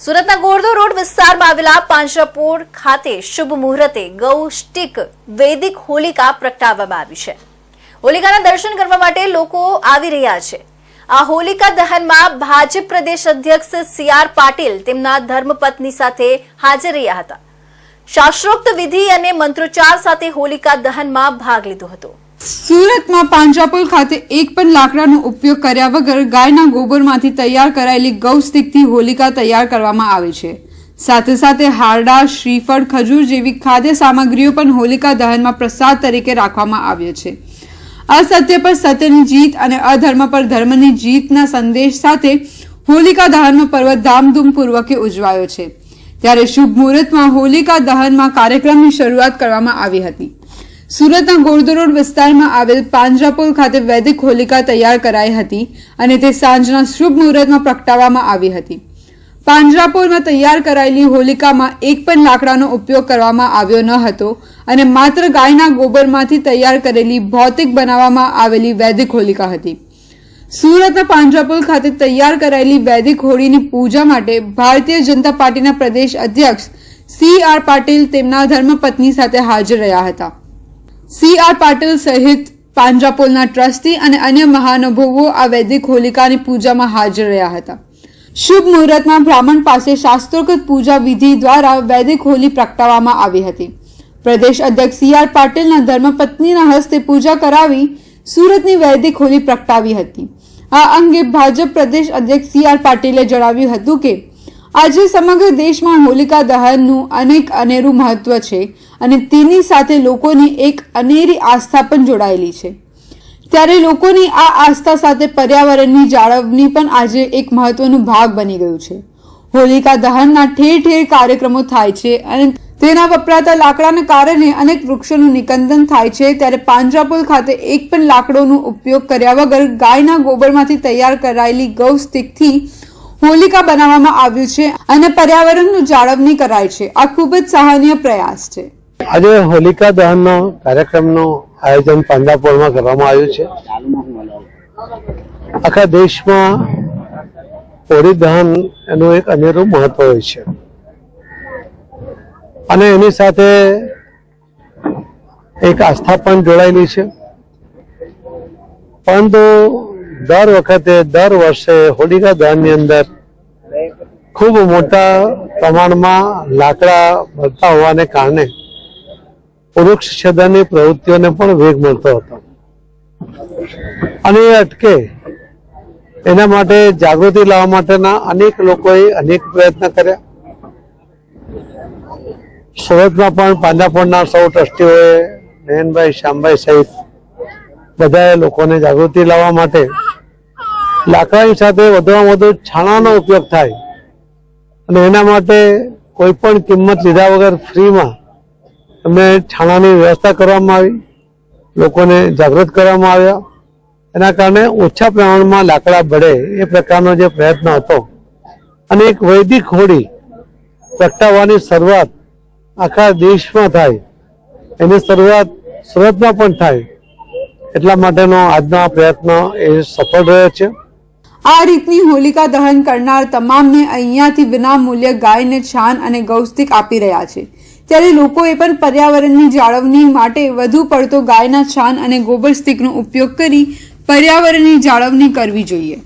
સુરતના ગોરધો રોડ વિસ્તારમાં આવેલા પાંજરાપોળ ખાતે શુભ મુહૂર્તે ગૌ સ્ટિક વૈદિક હોલિકા પ્રગટાવવામાં આવી છે. હોલિકાના દર્શન કરવા માટે લોકો આવી રહ્યા છે. આ હોલિકા દહનમાં ભાજપ પ્રદેશ અધ્યક્ષ સી પાટીલ તેમના ધર્મપત્ની સાથે હાજર રહ્યા હતા. શાસ્ત્રોક્ત વિધિ અને મંત્રોચ્ચાર સાથે હોલિકા દહનમાં ભાગ લીધો હતો. સુરતમાં પાંજરાપોલ ખાતે એક પણ લાકડાનો ઉપયોગ કર્યા વગર ગાયના ગોબરમાંથી તૈયાર કરાયેલી ગૌસ્તિકથી હોલિકા તૈયાર કરવામાં આવે છે. સાથે સાથે હારડા, શ્રીફળ, ખજૂર જેવી ખાદ્ય સામગ્રીઓ પણ હોલિકા દહનમાં પ્રસાદ તરીકે રાખવામાં આવ્યો છે. અસત્ય પર સત્યની જીત અને અધર્મ પર ધર્મની જીતના સંદેશ સાથે હોલિકા દહનનો પર્વ ધામધૂમપૂર્વકે ઉજવાયો છે. ત્યારે શુભ મુહૂર્તમાં હોલિકા દહનમાં કાર્યક્રમની શરૂઆત કરવામાં આવી હતી. સુરતના ગોરધો વિસ્તારમાં આવેલ પાંજરાપોલ ખાતે વૈદિક હોલિકા તૈયાર કરાઈ હતી અને તે સાંજના શુભ મુહૂર્તમાં પ્રગટાવવામાં આવી હતી. પાંજરાપોલમાં તૈયાર કરાયેલી હોલિકામાં એક પણ લાકડાનો ઉપયોગ કરવામાં આવ્યો ન હતો અને માત્ર ગાયના ગોબરમાંથી તૈયાર કરેલી ભૌતિક બનાવવામાં આવેલી વૈદિક હોલિકા હતી. સુરતના પાંજરાપોલ ખાતે તૈયાર કરાયેલી વૈદિક હોળીની પૂજા માટે ભારતીય જનતા પાર્ટીના પ્રદેશ અધ્યક્ષ સી આર પાટીલ તેમના ધર્મપત્ની સાથે હાજર રહ્યા હતા. સી આર પાટીલ સહિત પાંજરાપોલના ટ્રસ્ટી અને અન્ય મહાનુભવો આ વૈદિક હોલિકાની પૂજામાં હાજર રહ્યા હતા. શુભ મુહૂર્તમાં બ્રાહ્મણ પાસે શાસ્ત્રોકૃત પૂજા વિધિ દ્વારા વૈદિક હોલી પ્રગટાવવામાં આવી હતી. પ્રદેશ અધ્યક્ષ સી આર પાટીલના ધર્મપત્નીના હસ્તે પૂજા કરાવી સુરતની વૈદિક હોલી પ્રગટાવી હતી. આ અંગે ભાજપ પ્રદેશ અધ્યક્ષ સી આર પાટીલે જણાવ્યું હતું કે, આજે સમગ્ર દેશમાં હોલિકા દહનનું અનેક અનેરું મહત્વ છે અને તેની સાથે લોકોની એક અનેરી આસ્થા પણ જોડાયેલી છે. ત્યારે લોકોની આ આસ્થા સાથે પર્યાવરણની જાળવણી પણ આજે એક મહત્વનો ભાગ બની ગયું છે. હોલિકા દહનના ઠેર ઠેર કાર્યક્રમો થાય છે અને તેના વપરાતા લાકડાના કારણે અનેક વૃક્ષોનું નિકંદન થાય છે. ત્યારે પાંજરાપોલ ખાતે એક પણ લાકડોનો ઉપયોગ કર્યા વગર ગાયના ગોબરમાંથી તૈયાર કરાયેલી ગૌ સ્ટિકથી હોલિકા બનાવવામાં આવ્યું છે અને પર્યાવરણનું જાળવણી કરાય છે. આ ખૂબ જ સહનીય પ્રયાસ છે. આજે હોલિકા દહનનો કાર્યક્રમનું આયોજન પાંજરાપોળમાં કરવામાં આવ્યું છે. આખા દેશમાં હોળી દહન એનું એક અનેરું મહત્વ હોય છે. અને એની સાથે એક આસ્થા પણ જોડાયેલી છે. પરંતુ દર વખતે, દર વર્ષે હોલિકા દહનની અંદર ખૂબ મોટા પ્રમાણમાં લાકડા બળતા હોવાને કારણે વૃક્ષ છેદનની પ્રવૃત્તિઓને પણ વેગ મળતો હતો. અને એ અટકે, એના માટે જાગૃતિ લાવવા માટેના અનેક લોકોએ અનેક પ્રયત્ન કર્યા. સુરતમાં પણ પાંદાપોળના સૌ ટ્રસ્ટીઓએ નયનભાઈ, શ્યામભાઈ સહિત બધાએ લોકોને જાગૃતિ લાવવા માટે લાકડાની સાથે વધુમાં વધુ છાણાનો ઉપયોગ થાય અને એના માટે કોઈ પણ કિંમત લીધા વગર ફ્રીમાં એમને છાણાની વ્યવસ્થા કરવામાં આવી, લોકોને જાગૃત કરવામાં આવ્યા. એના કારણે ઓછા પ્રમાણમાં લાકડા બળે એ પ્રકારનો જે પ્રયત્ન હતો અને એક વૈદિક હોળી પ્રગટાવવાની શરૂઆત આખા દેશમાં થાય. એની શરૂઆત સુરતમાં પણ થાય. એટલા માટેનો આજનો આ પ્રયત્ન એ સફળ રહ્યો છે. આ રીતની હોલિકા દહન કરનાર તમામને અહીંયાથી વિના મૂલ્ય ગાયને છાન અને ગૌસ્તિક આપી રહ્યા છે. ત્યારે લોકોએ પણ પર્યાવરણની જાળવણી માટે વધુ પડતો ગાયના છાન અને ગોબર સ્ટિકનો ઉપયોગ કરી પર્યાવરણની જાળવણી કરવી જોઈએ.